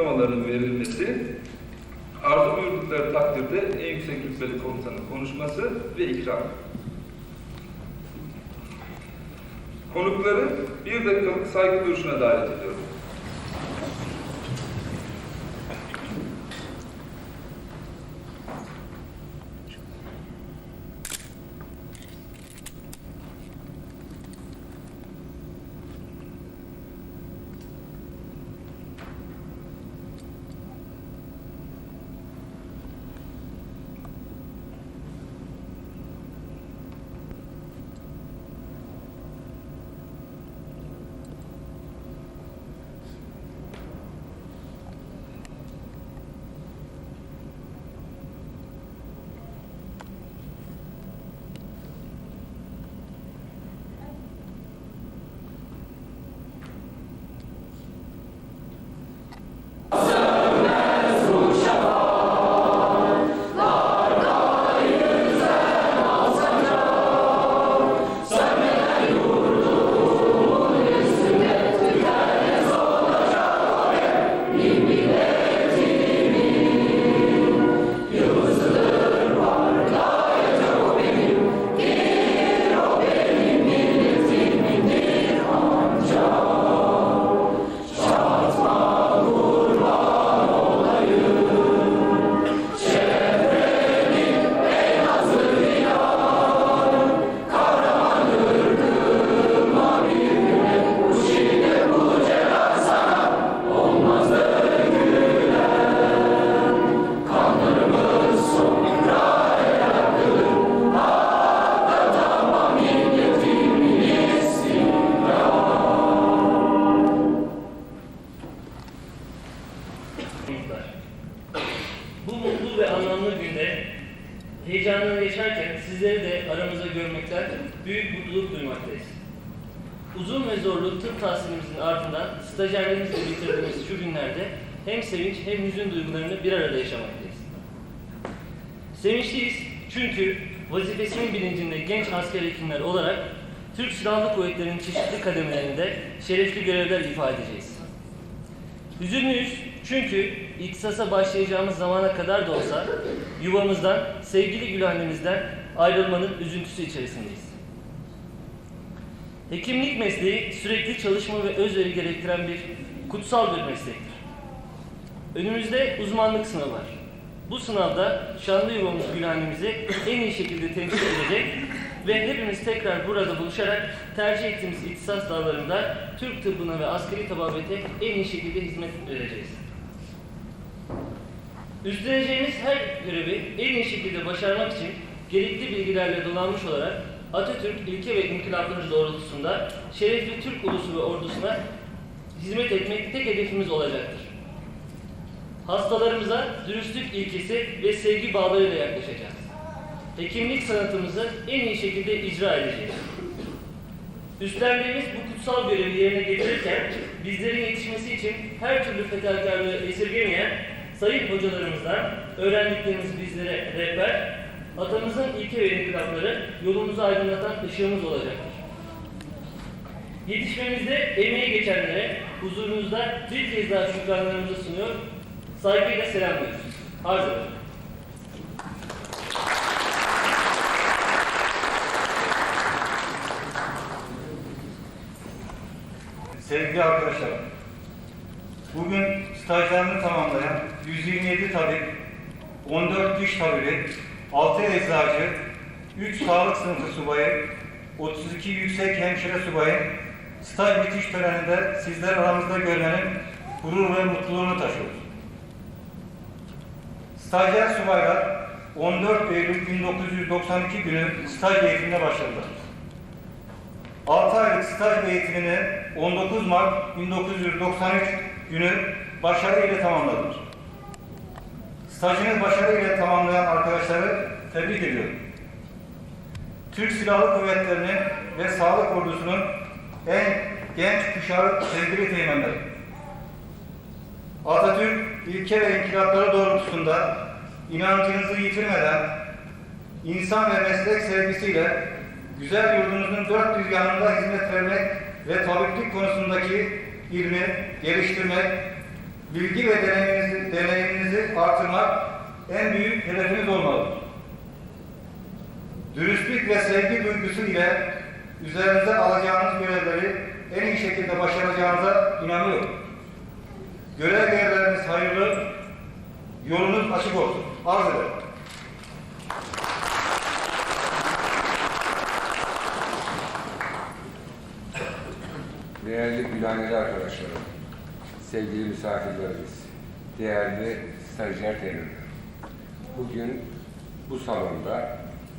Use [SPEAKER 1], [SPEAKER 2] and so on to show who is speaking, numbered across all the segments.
[SPEAKER 1] diplomalarının verilmesi, arzu buyurdukları takdirde en yüksek rütbeli komutanın konuşması ve ikram. Konukları bir dakikalık saygı duruşuna davet ediyorum.
[SPEAKER 2] Aramızda görmekten büyük mutluluk duymaktayız. Uzun ve zorlu tıp tahsilimizin ardından stajyerlerimizle bitirdiğimiz şu günlerde hem sevinç hem hüzün duygularını bir arada yaşamaktayız. Sevinçliyiz çünkü vazifesinin bilincinde genç asker hekimler olarak Türk Silahlı Kuvvetleri'nin çeşitli kademelerinde şerefli görevler ifade edeceğiz. Hüzünlüyüz çünkü ihtisasa başlayacağımız zamana kadar da olsa yuvamızdan, sevgili gül ayrılmanın üzüntüsü içerisindeyiz. Hekimlik mesleği sürekli çalışma ve özveri gerektiren bir kutsal bir meslektir. Önümüzde uzmanlık sınavı var. Bu sınavda şanlı yuvamız Gül annemizi en iyi şekilde temsil edecek ve hepimiz tekrar burada buluşarak tercih ettiğimiz ihtisas dallarında Türk tıbbına ve askeri tababete en iyi şekilde hizmet vereceğiz. Üstleneceğimiz her görevi en iyi şekilde başarmak için gerekli bilgilerle donanmış olarak Atatürk ilke ve inkılapları doğrultusunda şerefli Türk ulusu ve ordusuna hizmet etmek tek hedefimiz olacaktır. Hastalarımıza dürüstlük ilkesi ve sevgi bağlarıyla yaklaşacağız. Hekimlik sanatımızı en iyi şekilde icra edeceğiz. Üstlendiğimiz bu kutsal görevi yerine getirirken bizlerin yetişmesi için her türlü fedakarlığı esirgemeyen sayın hocalarımızdan öğrendiklerimiz bizlere rehber, atamızın ilke ve inkılapları yolumuzu aydınlatan ışığımız olacaktır. Yetişmemizde emeği geçenlere huzurunuzda bir kez daha şükranlarımızı sunuyor, saygıyla selamlıyoruz. Arz ederim.
[SPEAKER 3] Sevgili arkadaşlar, bugün stajlarını tamamlayan 127 tabip, 14 diş tabibi, 6 eczacı, 3 sağlık sınıfı subayı, 32 yüksek hemşire subayı staj bitiş töreninde sizler aramızda görmenin gurur ve mutluluğunu taşıyoruz. Stajyer subaylar 14 Eylül 1992 günü staj eğitimine başladılar. 6 aylık staj eğitimini 19 Mart 1993 günü başarıyla tamamladılar. Stajını başarıyla tamamlayan arkadaşları tebrik ediyorum. Türk Silahlı Kuvvetleri'nin ve Sağlık Ordusu'nun en genç kuşağı sevgili teğmenleri. Atatürk ilke ve inkılapları doğrultusunda inancınızı yitirmeden insan ve meslek sevgisiyle güzel yurdumuzun dört bir yanında hizmet vermek ve tabiplik konusundaki ilmi geliştirmek, bilgi ve deneyiminizi, deneyiminizi artırmak en büyük hedefiniz olmalıdır. Dürüstlük ve sevgi duygusu ile üzerinize alacağınız görevleri en iyi şekilde başaracağınıza inanıyorum. Görev yerleriniz hayırlı, yolunuz açık olsun. Arz ederim.
[SPEAKER 4] Sevgili misafirlerimiz, değerli stajyer terimler. Bugün bu salonda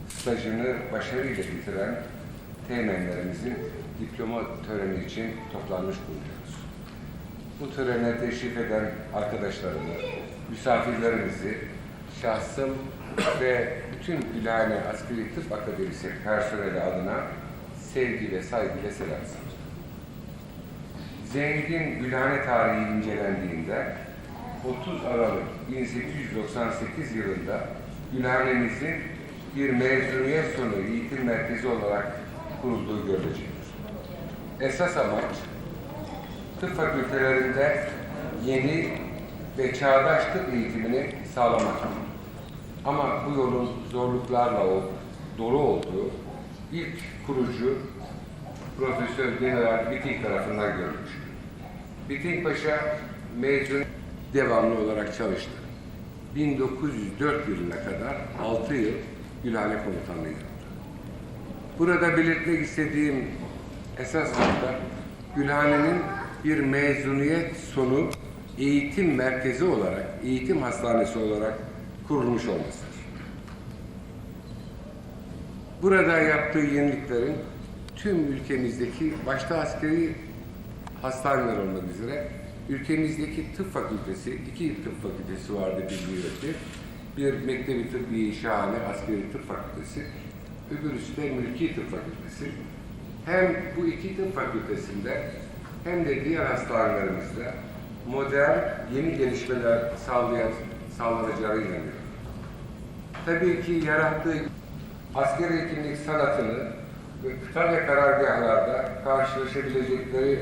[SPEAKER 4] stajını başarıyla bitiren teğmenlerimizin diploma töreni için toplanmış bulunuyoruz. Bu törene teşrif eden arkadaşlarımı, misafirlerimizi, şahsım ve bütün Gülhane Askeri Tıp Akademisi personeli adına sevgi ve saygıyla selamlar. Zengin Gülhane tarihi incelendiğinde 30 Aralık 1898 yılında Gülhane'mizin bir mezuniyet sonu eğitim merkezi olarak kurulduğu görülecektir. Esas amaç tıp fakültelerinde yeni ve çağdaş tıp eğitimini sağlamak. Ama bu yolun zorluklarla ol- dolu olduğu ilk kurucu Profesör General Biting tarafından görülmüş. Biting Paşa mezun devamlı olarak çalıştı. 1904 yılına kadar 6 yıl Gülhane Komutanlığı yaptı. Burada belirtmek istediğim esas nokta Gülhane'nin bir mezuniyet sonu eğitim merkezi olarak, eğitim hastanesi olarak kurulmuş olmasıdır. Burada yaptığı yeniliklerin tüm ülkemizdeki başta askeri hastaneler olmak üzere ülkemizdeki tıp fakültesi, iki tıp fakültesi vardı bildiğiniz. Bir Mektebi Tıbbiye Şahane Askeri Tıp Fakültesi, öbürüsü de Mülki Tıp Fakültesi. Hem bu iki tıp fakültesinde hem de diğer hastanelerimizde modern yeni gelişmeler sağlayan, sağlanacağına inanıyorum. Tabii ki yarattığı askeri hekimlik sanatını ve ve karargahlarda karşılaşabilecekleri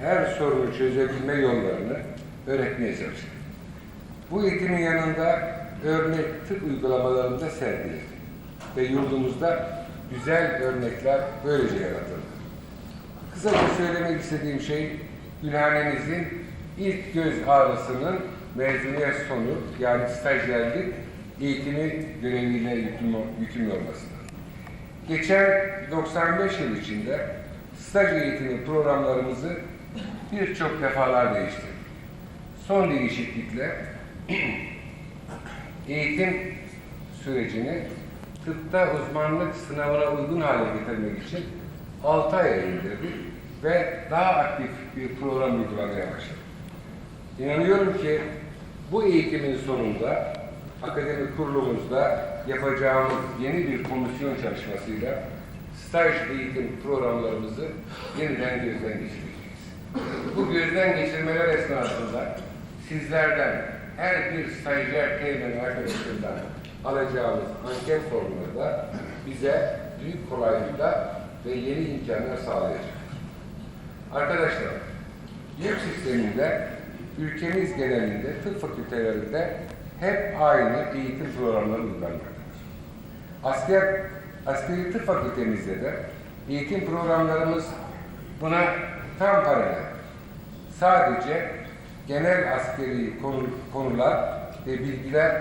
[SPEAKER 4] her sorunu çözebilme yollarını öğretmeye çalıştı. Bu eğitimin yanında örnek tıp uygulamalarında sergiledi ve yurdumuzda güzel örnekler böylece yaratıldı. Kısaca söylemek istediğim şey, Gülhanemizin ilk göz ağrısının mezuniyet sonu yani stajyerlik eğitimi göreviyle yükümlü, yükümlü. Geçen 95 yıl içinde staj eğitimi programlarımızı birçok defalar değiştirdik. Son değişiklikle eğitim sürecini tıpta uzmanlık sınavına uygun hale getirmek için 6 aya indirdik ve daha aktif bir program uygulamaya başladık. İnanıyorum ki bu eğitimin sonunda akademik kurulumuzda yapacağımız yeni bir komisyon çalışmasıyla staj eğitim programlarımızı yeniden gözden geçireceğiz. Bu gözden geçirmeler esnasında sizlerden her bir stajyer teğmen arkadaşından alacağımız anket formları da bize büyük kolaylıkla ve yeni imkanlar sağlayacak. Arkadaşlar, yurt sisteminde ülkemiz genelinde tıp fakültelerinde hep aynı eğitim programları uygulanmaktadır. Asker, askeri tıp fakültemizde de eğitim programlarımız buna tam paralel. Sadece genel askeri konu- konular ve bilgiler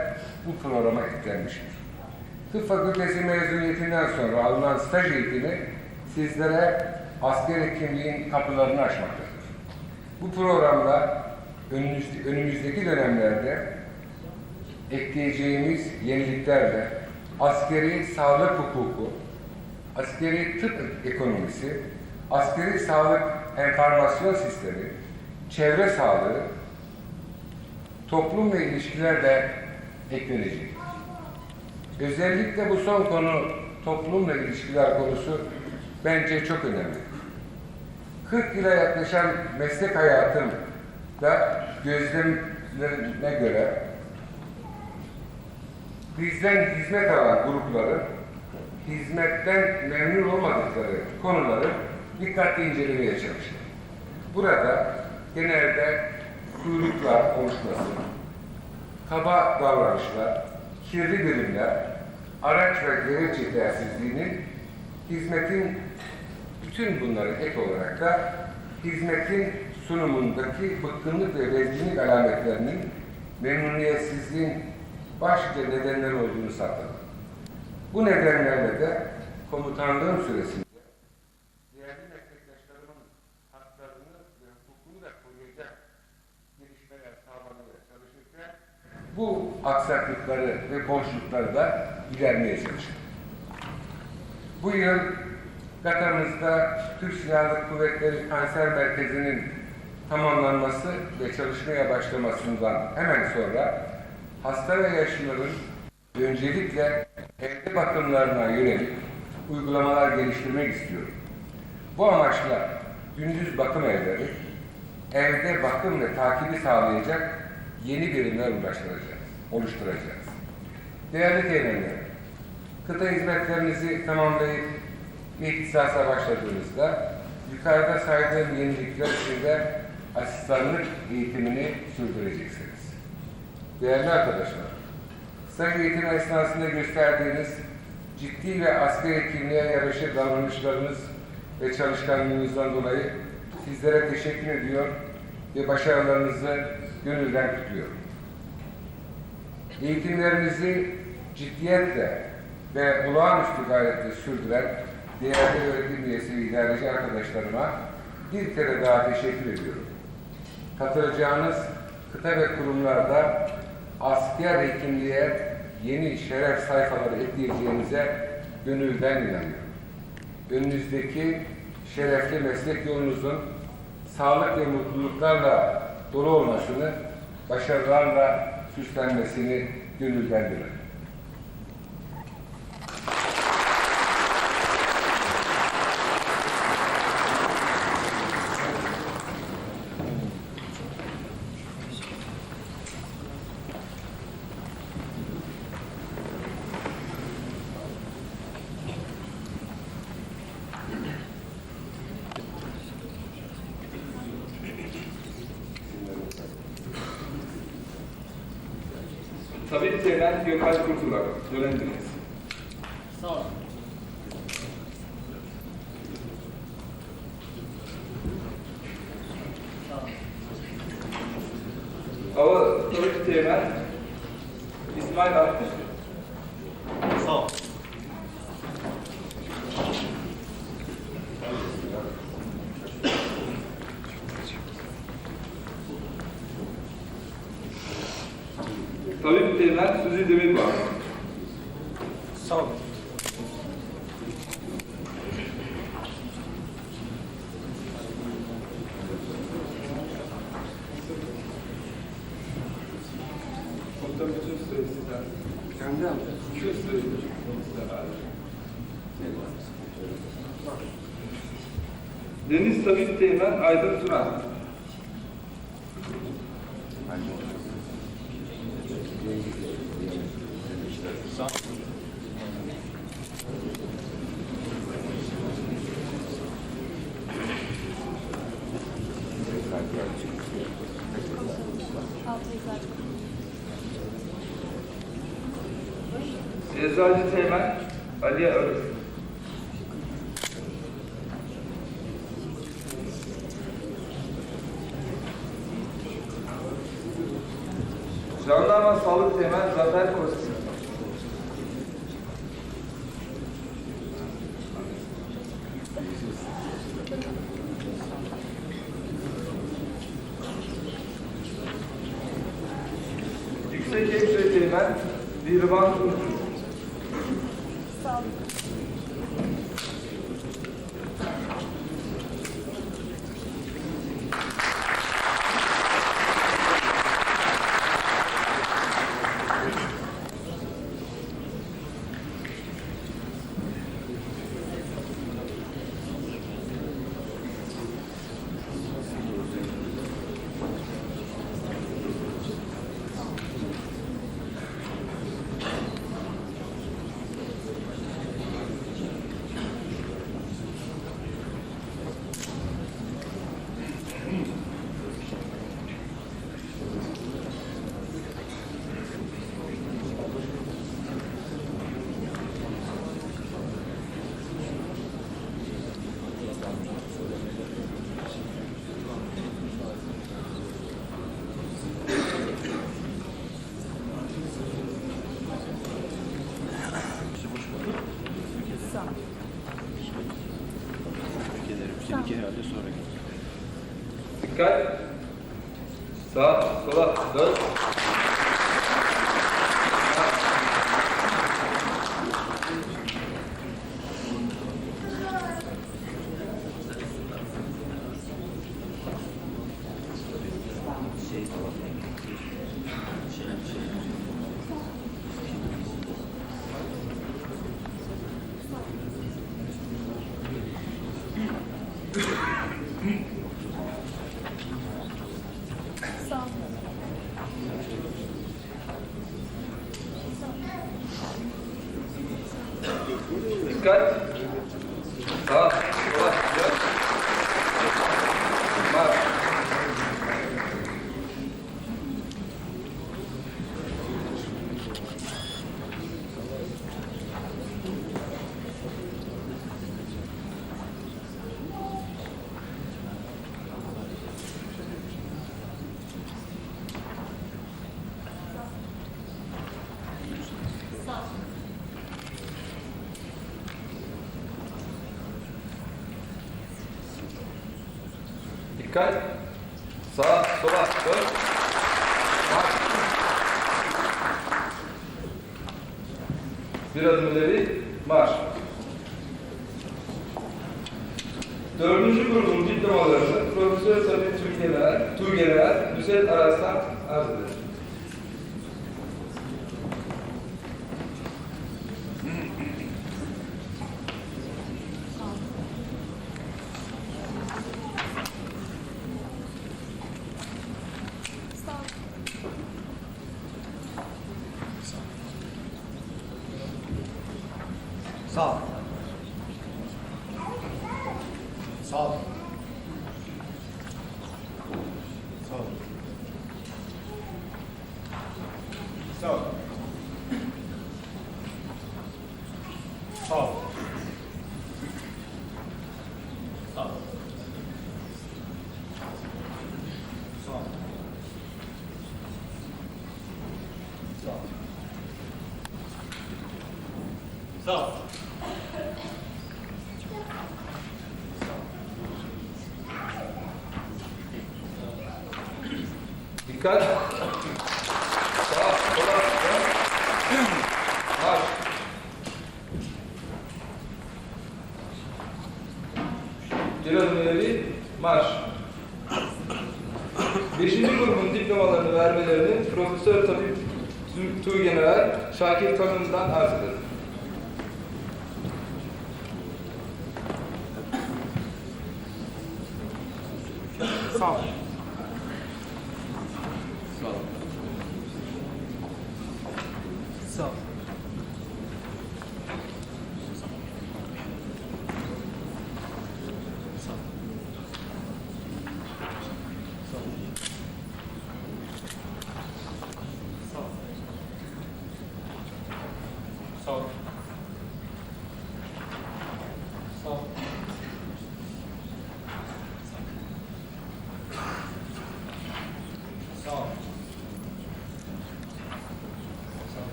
[SPEAKER 4] bu programa eklenmiştir. Tıp fakültesi mezuniyetinden sonra alınan staj eğitimi sizlere asker hekimliğin kapılarını açmaktadır. Bu programda önümüz- önümüzdeki dönemlerde ekleyeceğimiz yeniliklerle askeri sağlık hukuku, askeri tıp ekonomisi, askeri sağlık enformasyon sistemi, çevre sağlığı, toplum ve ilişkiler de eklenecek. Özellikle bu son konu toplumla ilişkiler konusu bence çok önemli. 40 yıla yaklaşan meslek hayatımda gözlemlerine göre bizden hizmet alan grupları hizmetten memnun olmadıkları konuları dikkatli incelemeye çalıştım. Burada genelde kuyruklar oluşması, kaba davranışlar, kirli birimler, araç ve gereç yetersizliğinin hizmetin bütün bunları ek olarak da hizmetin sunumundaki bıkkınlık ve bezginlik alametlerinin memnuniyetsizliğin başlıca nedenleri olduğunu saptadım. Bu nedenlerle de komutanlığım süresinde değerli meslektaşlarımın haklarını ve hukukunu da koruyacak gelişmeler sağlamaya çalışırken bu aksaklıkları ve boşlukları da gidermeye çalıştım. Bu yıl Katar'ımızda Türk Silahlı Kuvvetleri Kanser Merkezi'nin tamamlanması ve çalışmaya başlamasından hemen sonra hasta ve yaşlıların öncelikle evde bakımlarına yönelik uygulamalar geliştirmek istiyorum. Bu amaçla gündüz bakım evleri, evde bakım ve takibi sağlayacak yeni birimler ulaştıracağız, oluşturacağız. Değerli teğmenler, kıta hizmetlerinizi tamamlayıp ihtisasa başladığınızda yukarıda saydığım yenilikler içinde asistanlık eğitimini sürdüreceksiniz. Değerli arkadaşlar, staj eğitimi esnasında gösterdiğiniz ciddi ve askeri kimliğe yaraşır davranışlarınız ve çalışkanlığınızdan dolayı sizlere teşekkür ediyor ve başarılarınızı gönülden kutluyorum. Eğitimlerimizi ciddiyetle ve olağanüstü gayretle sürdüren değerli öğretim üyesi ve idareci arkadaşlarıma bir kere daha teşekkür ediyorum. Katılacağınız kıta ve kurumlarda asker hekimliğe yeni şeref sayfaları ekleyeceğinize gönülden inanıyorum. Önünüzdeki şerefli meslek yolunuzun sağlık ve mutluluklarla dolu olmasını, başarılarla süslenmesini gönülden dilerim.
[SPEAKER 1] Tabip Teğmen Gökay Kurtulak. Yönetiniz.
[SPEAKER 2] Sağ olun.
[SPEAKER 1] Hava Tabip Teğmen İsmail Akmış.
[SPEAKER 2] Sağ olun.
[SPEAKER 1] Tabip Teğmen Suzi Demirbağ.
[SPEAKER 2] Sağ
[SPEAKER 1] Aydın Turan. Eczacı Teğmen Aliye Örüz.
[SPEAKER 5] Um, good.
[SPEAKER 1] Dikkat. Sağa, sola, dön. Marş. Bir adım ileri, marş. Dördüncü grubun diplomalarını Profesör Sabi Türgeneral, Turgeneral, Nusret Araslan arz.
[SPEAKER 5] father.
[SPEAKER 1] Dikkat. Sağa, sola. Marş. Bir adım ileri, marş. Beşinci grubun diplomalarını vermelerini Profesör Tabip Tuğgeneral Şakir Kanun'dan arz ederim.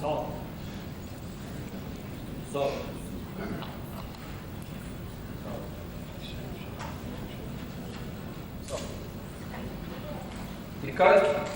[SPEAKER 5] So, so, so, Because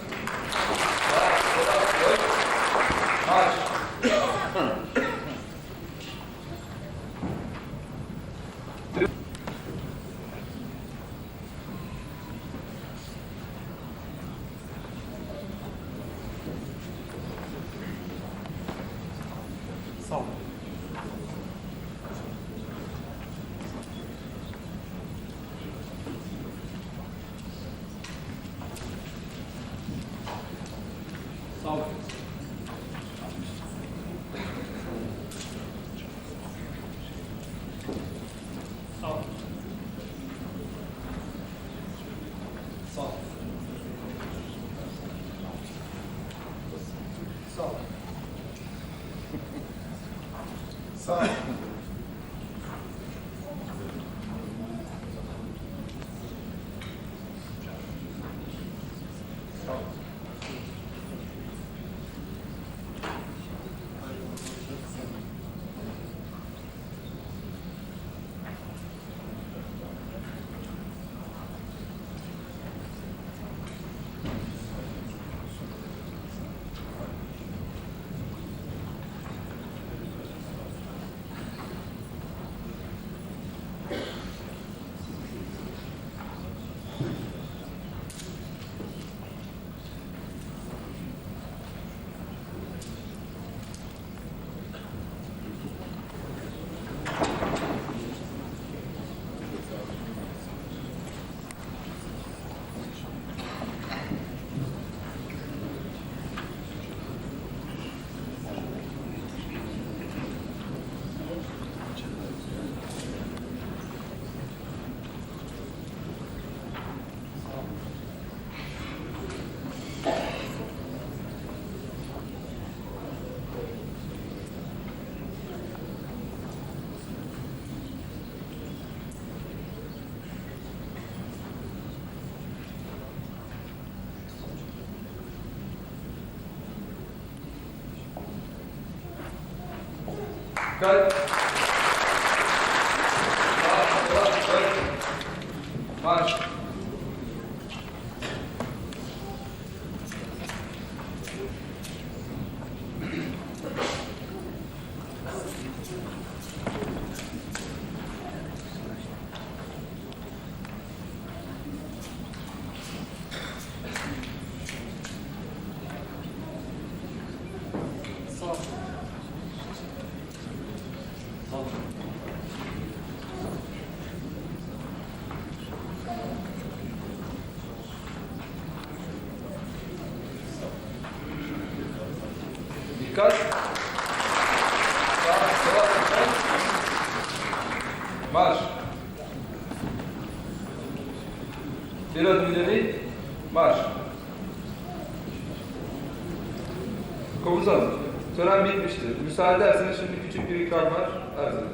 [SPEAKER 1] Dikkat. Sağ, sola, dön. Marş.
[SPEAKER 5] Sağ ol. Sağ ol.
[SPEAKER 1] Dikkat. Sağ, sola, dön. Marş. Bir adım ileri. Marş. Komutanım, tören bitmiştir. Müsaade ederseniz şimdi küçük bir ikram var. Arz ederim.